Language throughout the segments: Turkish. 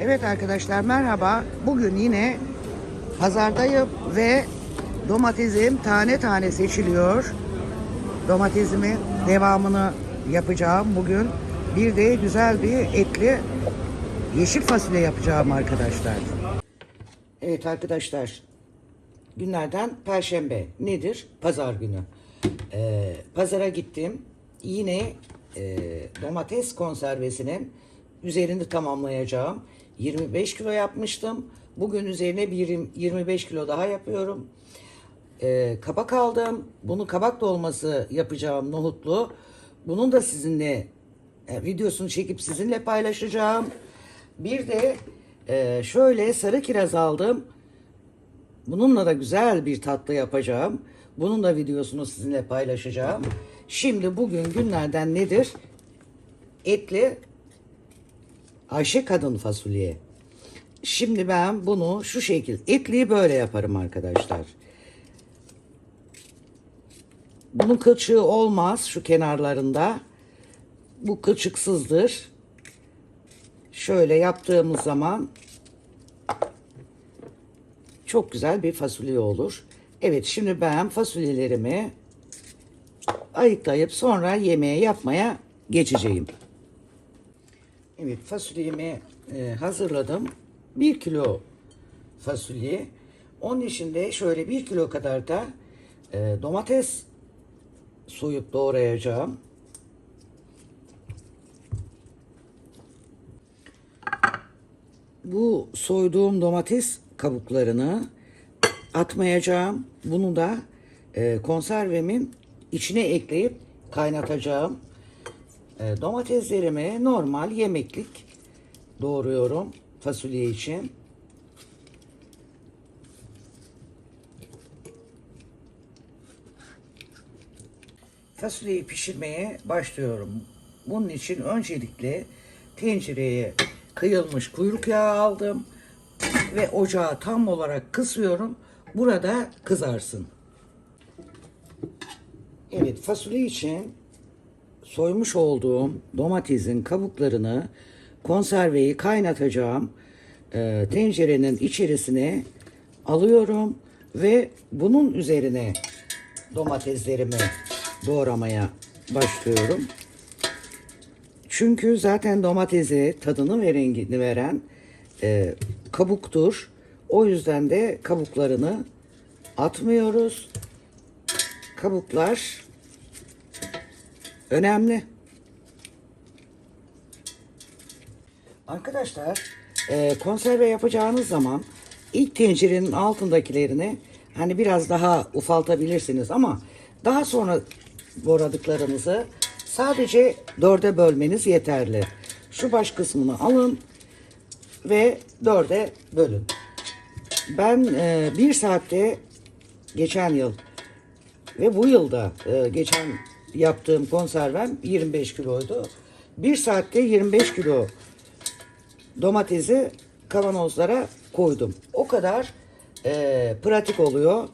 Evet arkadaşlar merhaba. Bugün yine pazardayım ve domatesim tane tane seçiliyor. Domatesimin devamını yapacağım bugün. Bir de güzel bir etli yeşil fasulye yapacağım arkadaşlar. Evet arkadaşlar günlerden perşembe nedir? Pazar günü. Ee, pazara gittim. Yine e, domates konservesinin üzerini tamamlayacağım. 25 kilo yapmıştım. Bugün üzerine bir 25 kilo daha yapıyorum. Ee, kabak aldım. Bunu kabak dolması yapacağım nohutlu. Bunun da sizinle e, videosunu çekip sizinle paylaşacağım. Bir de e, şöyle sarı kiraz aldım. Bununla da güzel bir tatlı yapacağım. Bunun da videosunu sizinle paylaşacağım. Şimdi bugün günlerden nedir? Etli Ayşe kadın fasulye. Şimdi ben bunu şu şekil etliyi böyle yaparım arkadaşlar. Bunun kılçığı olmaz şu kenarlarında. Bu kılçıksızdır. Şöyle yaptığımız zaman çok güzel bir fasulye olur. Evet şimdi ben fasulyelerimi ayıklayıp sonra yemeğe yapmaya geçeceğim. Evet fasulyemi e, hazırladım. 1 kilo fasulye. Onun içinde şöyle 1 kilo kadar da e, domates soyup doğrayacağım. Bu soyduğum domates kabuklarını atmayacağım. Bunu da e, konservemin içine ekleyip kaynatacağım. E, domateslerimi normal yemeklik doğruyorum fasulye için. Fasulyeyi pişirmeye başlıyorum. Bunun için öncelikle tencereye kıyılmış kuyruk yağı aldım ve ocağı tam olarak kısıyorum. Burada kızarsın. Evet fasulye için soymuş olduğum domatesin kabuklarını konserveyi kaynatacağım e, tencerenin içerisine alıyorum ve bunun üzerine domateslerimi doğramaya başlıyorum. Çünkü zaten domatesi tadını ve rengini veren e, kabuktur. O yüzden de kabuklarını atmıyoruz. Kabuklar önemli. Arkadaşlar e, konserve yapacağınız zaman ilk tencerenin altındakilerini hani biraz daha ufaltabilirsiniz ama daha sonra doğradıklarınızı sadece dörde bölmeniz yeterli. Şu baş kısmını alın ve dörde bölün. Ben e, bir saatte geçen yıl ve bu yılda e, geçen yaptığım konservem 25 kiloydu. Bir saatte 25 kilo domatesi kavanozlara koydum. O kadar e, pratik oluyor.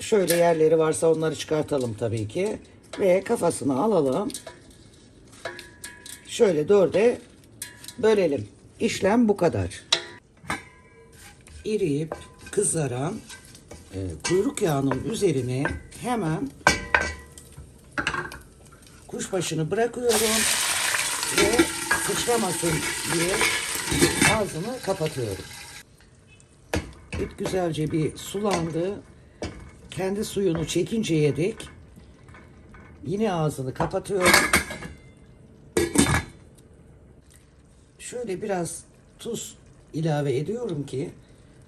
Şöyle yerleri varsa onları çıkartalım tabii ki. Ve kafasını alalım. Şöyle dörde bölelim. İşlem bu kadar. İriyip kızaran e, kuyruk yağının üzerine hemen kuşbaşını bırakıyorum ve sıçramasın diye ağzını kapatıyorum. Et güzelce bir sulandı. Kendi suyunu çekinceye dek yine ağzını kapatıyorum. Şöyle biraz tuz ilave ediyorum ki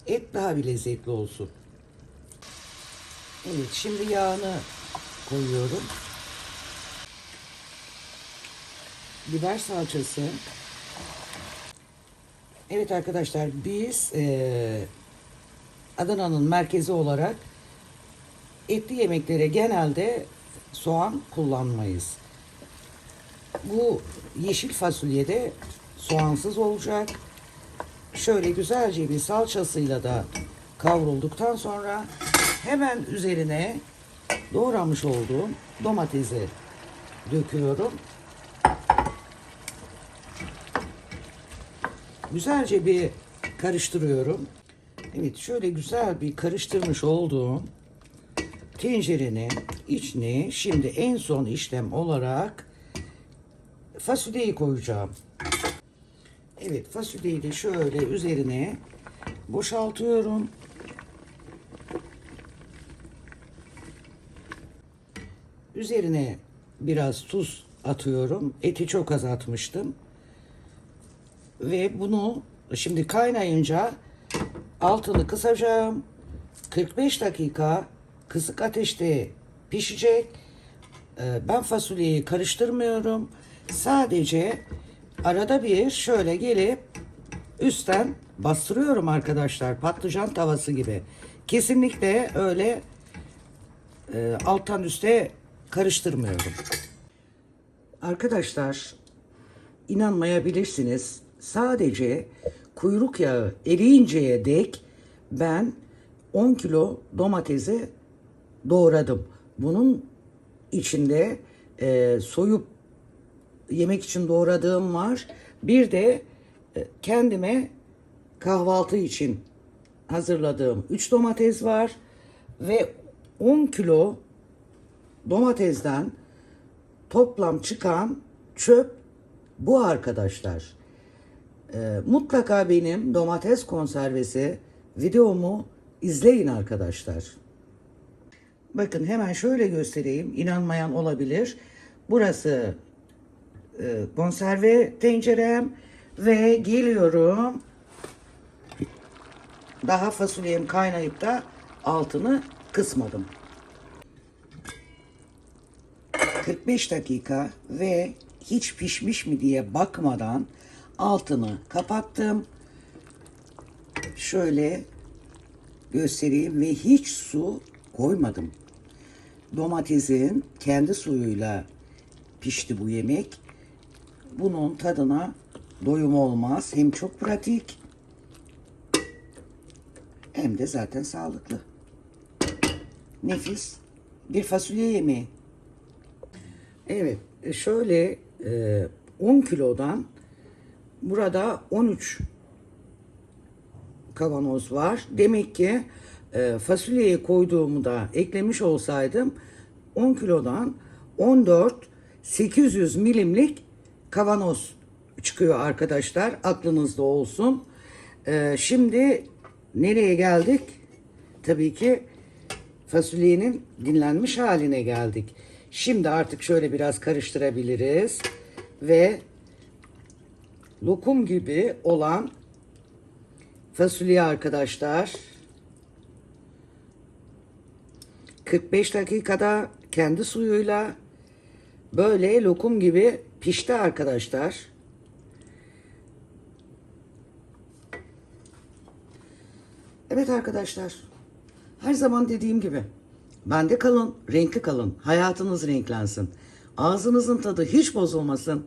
et daha bir lezzetli olsun. Evet şimdi yağını koyuyorum. Biber salçası. Evet arkadaşlar biz eee, Adana'nın merkezi olarak etli yemeklere genelde soğan kullanmayız. Bu yeşil fasulyede soğansız olacak. Şöyle güzelce bir salçasıyla da kavrulduktan sonra hemen üzerine doğramış olduğum domatesi döküyorum. Güzelce bir karıştırıyorum. Evet şöyle güzel bir karıştırmış olduğum tencerenin içine şimdi en son işlem olarak fasulyeyi koyacağım. Evet fasulyeyi de şöyle üzerine boşaltıyorum. Üzerine biraz tuz atıyorum. Eti çok az atmıştım. Ve bunu şimdi kaynayınca altını kısacağım. 45 dakika kısık ateşte pişecek. Ee, Ben fasulyeyi karıştırmıyorum. Sadece arada bir şöyle gelip üstten bastırıyorum arkadaşlar. Patlıcan tavası gibi. Kesinlikle öyle e, alttan üste karıştırmıyorum. Arkadaşlar inanmayabilirsiniz. Sadece kuyruk yağı eriyinceye dek ben 10 kilo domatesi doğradım. Bunun içinde e, soyup yemek için doğradığım var. Bir de e, kendime kahvaltı için hazırladığım 3 domates var ve 10 kilo domatesden toplam çıkan çöp bu arkadaşlar. Ee, mutlaka benim domates konservesi videomu izleyin arkadaşlar. Bakın hemen şöyle göstereyim. İnanmayan olabilir. Burası e, konserve tencerem ve geliyorum. Daha fasulyem kaynayıp da altını kısmadım. 45 dakika ve hiç pişmiş mi diye bakmadan altını kapattım. Şöyle göstereyim ve hiç su koymadım. Domatesin kendi suyuyla pişti bu yemek. Bunun tadına doyum olmaz. Hem çok pratik hem de zaten sağlıklı. Nefis bir fasulye yemeği. Evet, e, şöyle e, 10 kilodan burada 13 kavanoz var. Demek ki e, fasulyeyi koyduğumu da eklemiş olsaydım 10 kilodan 14 800 milimlik kavanoz çıkıyor arkadaşlar. Aklınızda olsun. E, şimdi nereye geldik? Tabii ki fasulyenin dinlenmiş haline geldik. Şimdi artık şöyle biraz karıştırabiliriz ve lokum gibi olan fasulye arkadaşlar 45 dakikada kendi suyuyla böyle lokum gibi pişti arkadaşlar. Evet arkadaşlar. Her zaman dediğim gibi. Bende kalın, renkli kalın. Hayatınız renklensin. Ağzınızın tadı hiç bozulmasın.